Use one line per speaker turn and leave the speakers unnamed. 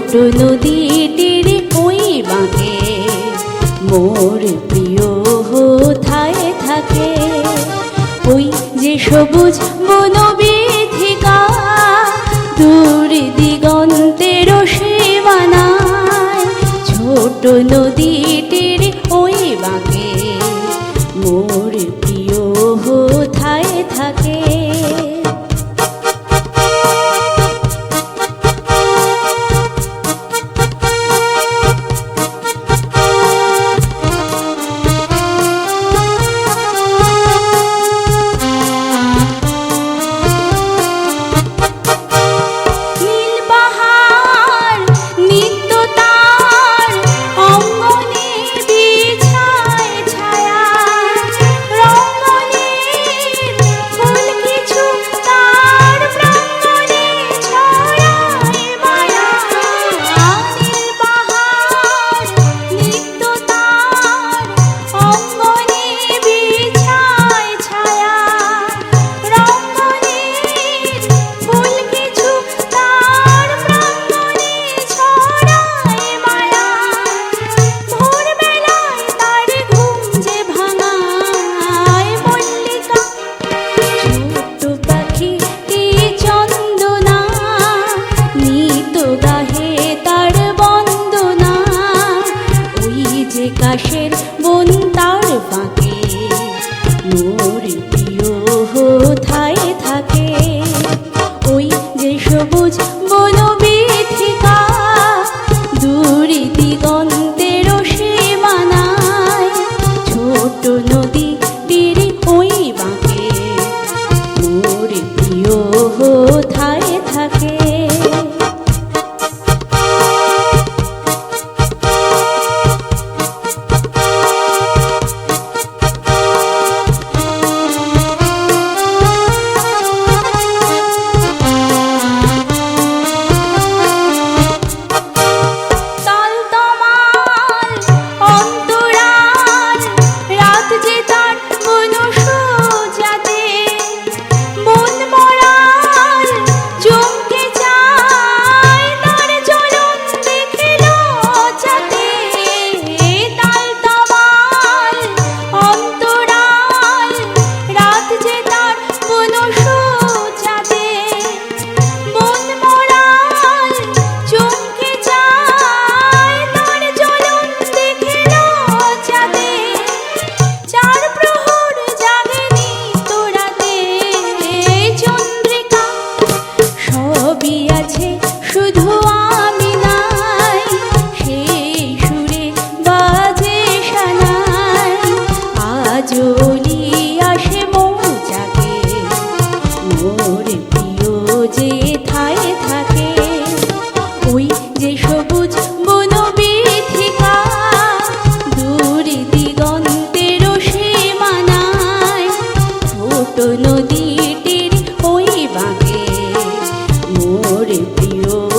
ছোট্ট নদীটির ওই বাঁকে। মোর প্রিয় হোথায় থাকে। ওই যে সবুজ মনোবিধিকা দূর দিগন্তের সেবানায় ছোট নদীটির ওই বাঁকে। সবুজ যে থাকে। ওই যে সবুজ বনবীথিকা দূরে সীমানায় ছোট নদীটির ওই বাঁকে মোর প্রিয়